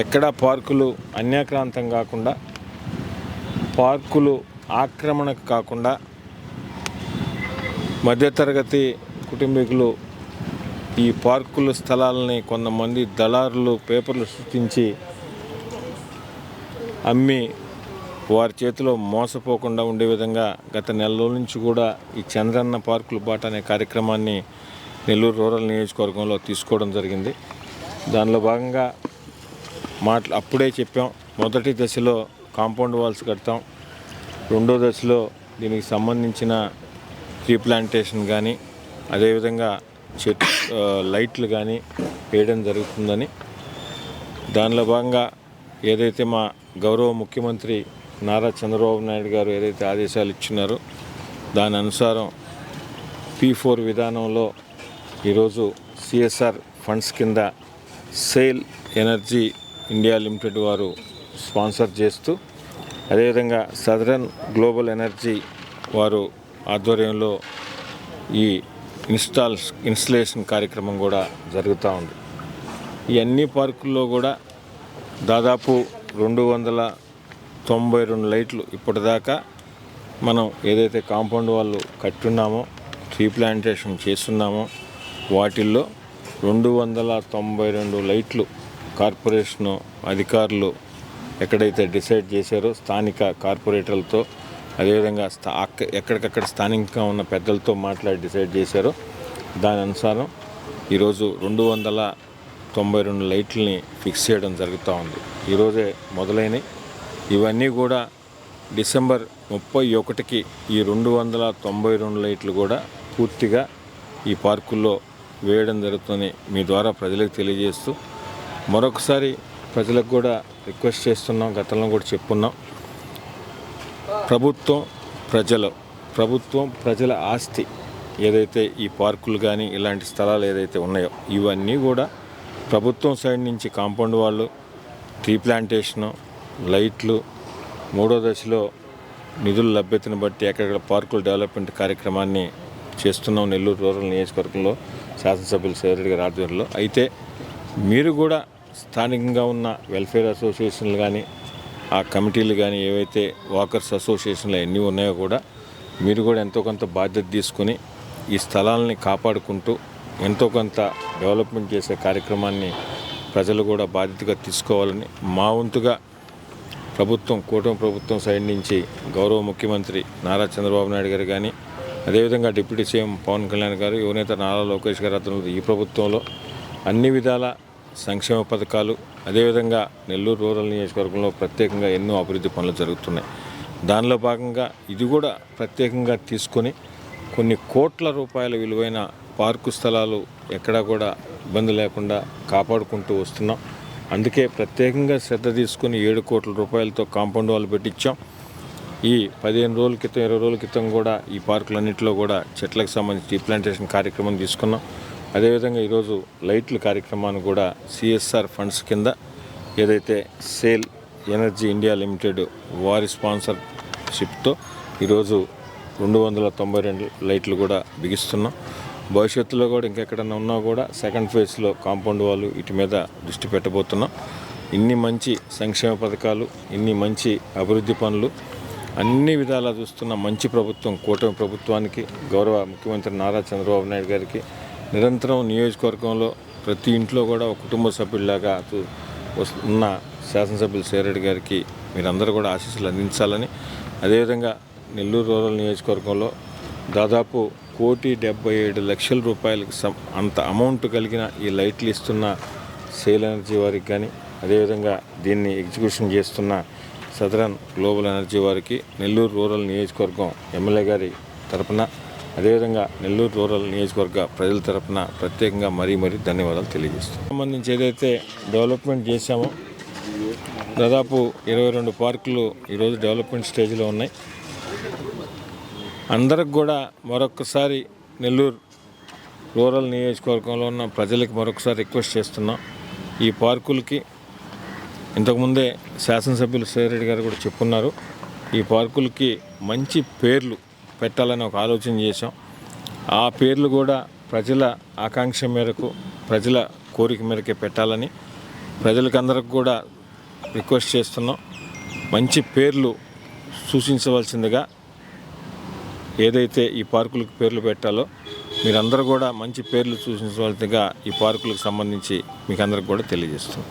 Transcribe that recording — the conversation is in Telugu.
ఎక్కడా పార్కులు అన్యాక్రాంతం కాకుండా పార్కులు ఆక్రమణకు కాకుండా మధ్యతరగతి కుటుంబీకులు ఈ పార్కుల స్థలాలని కొంతమంది దళారులు పేపర్లు సృష్టించి అమ్మి వారి చేతిలో మోసపోకుండా ఉండే విధంగా గత నెల రోజుల నుంచి కూడా ఈ చంద్రన్న పార్కులు బాట అనే కార్యక్రమాన్ని నెల్లూరు రూరల్ నియోజకవర్గంలో తీసుకోవడం జరిగింది. దానిలో భాగంగా మాట్లా అప్పుడే చెప్పాం. మొదటి దశలో కాంపౌండ్ వాల్స్ కడతాం. రెండో దశలో దీనికి సంబంధించిన ట్రీ ప్లాంటేషన్ కానీ అదేవిధంగా చెట్ లైట్లు కానీ వేయడం జరుగుతుందని. దానిలో భాగంగా ఏదైతే మా గౌరవ ముఖ్యమంత్రి నారా చంద్రబాబు నాయుడు గారు ఏదైతే ఆదేశాలు ఇచ్చినారో దాని అనుసారం పీ ఫోర్ విధానంలో ఈరోజు సిఎస్ఆర్ ఫండ్స్ కింద సేల్ ఎనర్జీ ఇండియా లిమిటెడ్ వారు స్పాన్సర్ చేస్తూ అదేవిధంగా సదరన్ గ్లోబల్ ఎనర్జీ వారు ఆధ్వర్యంలో ఈ ఇన్స్టాల్స్ ఇన్స్టలేషన్ కార్యక్రమం కూడా జరుగుతూ ఉంది. ఈ అన్ని పార్కుల్లో కూడా దాదాపు రెండు వందల తొంభై రెండు లైట్లు ఇప్పటిదాకా మనం ఏదైతే కాంపౌండ్ వాళ్ళు కట్టున్నామో ట్రీ ప్లాంటేషన్ చేస్తున్నామో వాటిల్లో రెండు వందల తొంభై రెండు లైట్లు కార్పొరేషన్ అధికారులు ఎక్కడైతే డిసైడ్ చేశారో స్థానిక కార్పొరేటర్లతో అదేవిధంగా స్థా అక్క- ఎక్కడికక్కడ స్థానికంగా ఉన్న పెద్దలతో మాట్లాడి డిసైడ్ చేశారో దాని అనుసారం ఈరోజు రెండు వందల తొంభై రెండు లైట్లని ఫిక్స్ చేయడం జరుగుతూ ఉంది. ఈరోజే మొదలైనవి ఇవన్నీ కూడా డిసెంబర్ ముప్పై ఒకటికి ఈ రెండు వందల తొంభై రెండు లైట్లు కూడా పూర్తిగా ఈ పార్కుల్లో వేయడం జరుగుతుందని మీ ద్వారా ప్రజలకు తెలియజేస్తూ మరొకసారి ప్రజలకు కూడా రిక్వెస్ట్ చేస్తున్నాం గతంలో కూడా చెప్పున్నాం. ప్రభుత్వం ప్రజలు ప్రభుత్వం ప్రజల ఆస్తి ఏదైతే ఈ పార్కులు కానీ ఇలాంటి స్థలాలు ఏదైతే ఉన్నాయో ఇవన్నీ కూడా ప్రభుత్వం సైడ్ నుంచి కాంపౌండ్ వాళ్ళు ట్రీ ప్లాంటేషను లైట్లు మూడో దశలో నిధుల లభ్యతను బట్టి ఎక్కడెక్కడ పార్కుల డెవలప్మెంట్ కార్యక్రమాన్ని చేస్తున్నాం నెల్లూరు రూరల్ నియోజకవర్గంలో శాసనసభ్యులు సేవరెడ్డి గారి ఆధ్వర్యంలో. అయితే మీరు కూడా స్థానికంగా ఉన్న వెల్ఫేర్ అసోసియేషన్లు కానీ ఆ కమిటీలు కానీ ఏవైతే వాకర్స్ అసోసియేషన్లు ఎన్ని ఉన్నాయో కూడా మీరు కూడా ఎంతో కొంత బాధ్యత తీసుకొని ఈ స్థలాలని కాపాడుకుంటూ ఎంతో కొంత డెవలప్మెంట్ చేసే కార్యక్రమాన్ని ప్రజలు కూడా బాధ్యతగా తీసుకోవాలని మా వంతుగా ప్రభుత్వం కూటమి ప్రభుత్వం సైడ్ నుంచి గౌరవ ముఖ్యమంత్రి నారా చంద్రబాబు నాయుడు గారు కానీ అదేవిధంగా డిప్యూటీ సీఎం పవన్ కళ్యాణ్ గారు యువనేత నారా లోకేష్ గారు అతను ఈ ప్రభుత్వంలో అన్ని విధాల సంక్షేమ పథకాలు అదేవిధంగా నెల్లూరు రూరల్ నియోజకవర్గంలో ప్రత్యేకంగా ఎన్నో అభివృద్ధి పనులు జరుగుతున్నాయి. దానిలో భాగంగా ఇది కూడా ప్రత్యేకంగా తీసుకొని కొన్ని కోట్ల రూపాయల విలువైన పార్కు స్థలాలు ఎక్కడా కూడా ఇబ్బంది లేకుండా కాపాడుకుంటూ వస్తున్నాం. అందుకే ప్రత్యేకంగా శ్రద్ధ తీసుకుని ఏడు కోట్ల రూపాయలతో కాంపౌండ్ వాళ్ళు పెట్టించాం. ఈ పదిహేను రోజుల క్రితం ఇరవై రోజుల క్రితం కూడా ఈ పార్కులన్నింటిలో కూడా చెట్లకు సంబంధించి ప్లాంటేషన్ కార్యక్రమం తీసుకున్నాం. అదేవిధంగా ఈరోజు లైట్లు కార్యక్రమాన్ని కూడా సిఎస్ఆర్ ఫండ్స్ కింద ఏదైతే సేల్ ఎనర్జీ ఇండియా లిమిటెడ్ వారి స్పాన్సర్షిప్తో ఈరోజు రెండు వందల తొంభై రెండు లైట్లు కూడా బిగిస్తున్నాం. భవిష్యత్తులో కూడా ఇంకెక్కడన్నా ఉన్నా కూడా సెకండ్ ఫేజ్లో కాంపౌండ్ వాళ్ళు వీటి మీద దృష్టి పెట్టబోతున్నాం. ఇన్ని మంచి సంక్షేమ పథకాలు ఇన్ని మంచి అభివృద్ధి పనులు అన్ని విధాలా చూస్తున్న మంచి ప్రభుత్వం కూటమి ప్రభుత్వానికి గౌరవ ముఖ్యమంత్రి నారా చంద్రబాబు నాయుడు గారికి నిరంతరం నియోజకవర్గంలో ప్రతి ఇంట్లో కూడా ఒక కుటుంబ సభ్యుల్లాగా ఉన్న శాసనసభ్యులు సేరెడ్డి గారికి మీరందరూ కూడా ఆశీస్సులు అందించాలని అదేవిధంగా నెల్లూరు రూరల్ నియోజకవర్గంలో దాదాపు కోటి డెబ్బై ఏడు లక్షల రూపాయలకు సం అంత అమౌంట్ కలిగిన ఈ లైట్లు ఇస్తున్న సేల్ ఎనర్జీ వారికి కానీ అదేవిధంగా దీన్ని ఎగ్జిక్యూషన్ చేస్తున్న సదరన్ గ్లోబల్ ఎనర్జీ వారికి నెల్లూరు రూరల్ నియోజకవర్గం ఎమ్మెల్యే గారి తరపున అదేవిధంగా నెల్లూరు రూరల్ నియోజకవర్గ ప్రజల తరపున ప్రత్యేకంగా మరీ మరీ ధన్యవాదాలు తెలియజేస్తాం సంబంధించి ఏదైతే డెవలప్మెంట్ చేశామో దాదాపు ఇరవై రెండు పార్కులు ఈరోజు డెవలప్మెంట్ స్టేజ్లో ఉన్నాయి. అందరికి కూడా మరొకసారి నెల్లూరు రూరల్ నియోజకవర్గంలో ఉన్న ప్రజలకు మరొకసారి రిక్వెస్ట్ చేస్తున్నాం. ఈ పార్కులకి ఇంతకుముందే శాసనసభ్యులు సేరెడ్డి గారు కూడా చెప్పున్నారు. ఈ పార్కులకి మంచి పేర్లు పెట్టాలని ఒక ఆలోచన చేశాం. ఆ పేర్లు కూడా ప్రజల ఆకాంక్ష మేరకు ప్రజల కోరిక మేరకే పెట్టాలని ప్రజలకందరికి కూడా రిక్వెస్ట్ చేస్తున్నాం. మంచి పేర్లు సూచించవలసిందిగా ఏదైతే ఈ పార్కులకు పేర్లు పెట్టాలో మీరందరూ కూడా మంచి పేర్లు సూచించవలసిందిగా ఈ పార్కులకు సంబంధించి మీకు అందరికి కూడా తెలియజేస్తున్నాం.